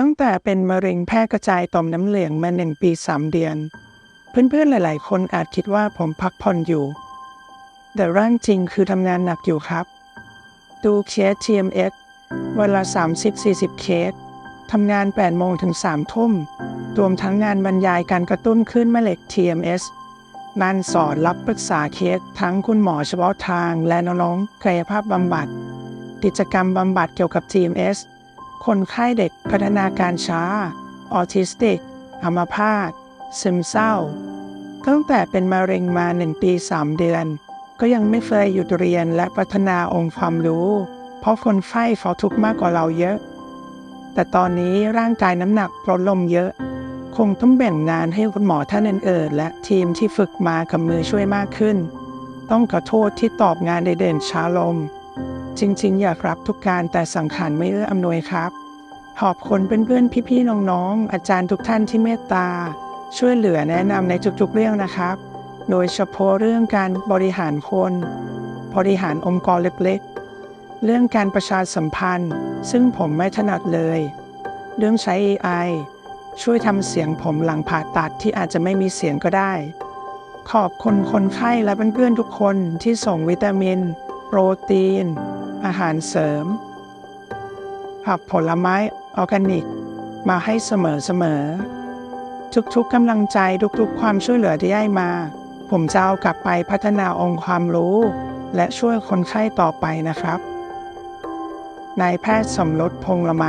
ตั้งแต่เป็นมะเร็งแพร่กระจายต่อมน้ำเหลืองมาหนึ่งปีสามเดือน เพื่อนๆหลายๆ คนอาจคิดว่าผมพักผ่อนอยู่ แต่ร่างจริงคือทำงานหนักอยู่ครับ ดูเคส TMS วันละ 30-40 เคสทำงาน 8 โมงถึง 3 ทุ่ม รวมทั้งงานบรรยายการกระตุ้นขึ้นแม่เหล็ก TMS งานสอนรับปรึกษาเคส ทั้งคุณหมอเฉพาะทางและน้องๆกายภาพบำบัด กิจกรรมบำบัดเกี่ยวกับ TMS คนไข้เด็กพัฒนาการช้า ออทิสติก อัมพาตซึมเศร้า ตั้งแต่เป็นมะเร็งมาหนึ่งปีสามเดือน ก็ยังไม่เคยหยุดเรียนและพัฒนาองค์ความรู้ เพราะคนไข้เขาทุกข์มากกว่าเราเยอะ แต่ตอนนี้ร่างกายน้ำหนักลดลงเยอะ คงต้องแบ่งงานให้คุณหมอท่านอื่นๆและทีมที่ฝึกมากับมือช่วยมากขึ้น ต้องขอโทษที่ตอบงานเด่นช้าลง จริงๆ อยากรับทุกการแต่สังขารไม่เอื้ออำนวยครับขอบคุณเพื่อนๆ พี่ๆ น้องๆ อาจารย์ทุกท่านที่เมตตา ช่วยเหลือแนะนำในทุกๆ เรื่องนะครับ โดยเฉพาะเรื่องการบริหารคน บริหารองค์กรเล็กๆ เรื่องการประชาสัมพันธ์ ซึ่งผมไม่ถนัดเลย เรื่องใช้ AI ช่วยทำเสียงผมหลังผ่าตัดที่อาจจะไม่มีเสียงก็ได้ ขอบคุณคนไข้และเพื่อนๆ ทุกคนที่ส่งวิตามิน โปรตีน อาหารเสริม ผักผลไม้ออร์แกนิก มาให้เสมอๆ ทุกๆกำลังใจทุกๆ ความช่วยเหลือที่ได้มา ผมจะเอากลับไปพัฒนาองค์ความรู้ และช่วยคนไข้ต่อไปนะครับนายแพทย์สมรสพงละไม